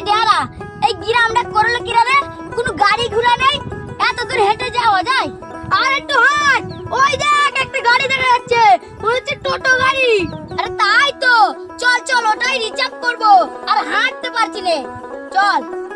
এই ডেরা এই গ্রামটা করল কিরা রে? কোনো গাড়ি ঘোড়া নেই? এত দূর হেঁটে যাওয়া যায়? আর একটু হাঁট। ওই দেখ, একটা গাড়ি দেখা যাচ্ছে। মনে হচ্ছে টোটো গাড়ি। আরে তাই তো। চল চল, ওটাই রিজার্ভ করব। আর হাঁটতে পারছি চল।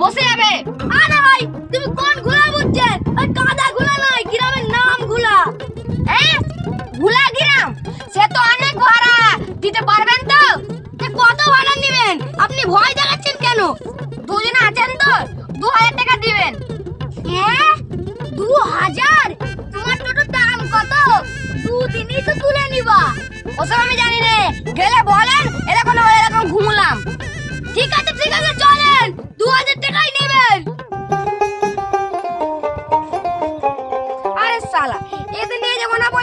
বসে যাবে। আরে ভাই, তুমি কোন ঘুলা বুঝছেন ওই কাদা ঘুলা নয়, গ্রামের নাম ঘুলা হ্যাঁ ঘুলা গ্রাম? সে তো অনেক ভাড়া। দিতে পারবেন তো? কত ভাড়া নেবেন? আপনি ভয় দেখাচ্ছেন কেন? দুজন আছেন তো? দু হাজার টাকা দিবেন। হ্যাঁ দু হাজার? তোমার টোটোর দাম কত? দু তো তুলে নিবা। ওসব আমি জানি রে গেলে বলেন, এরকম এরকম ঘুমলাম।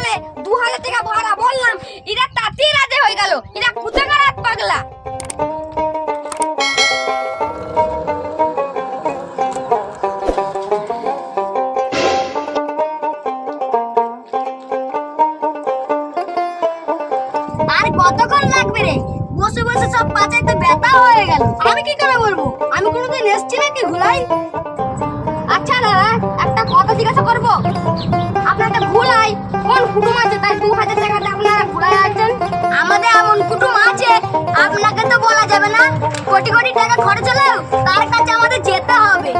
যাব দু হাজার টাকা ভাড়া, বললাম, এরা তাতেই রাজে হয়ে গেল। এরা কোথাকার হাত পাগলা? আর কতক্ষণ লাগবে রে? বসে বসে সব পাচাইতে ব্যথা হয়ে গেল। আমি কি করে বলব? আমি কোনোদিন এসছি নাকি ঘুলাই কুটুম আছে, তাই দু হাজার টাকাটা আপনারা ঘুরায় আছেন আমাদের এমন কুটুম আছে, আপনাকে তো বলা যাবে না। কোটি কোটি টাকা খরচ হলেও তার কাছে আমাদের যেতে হবে।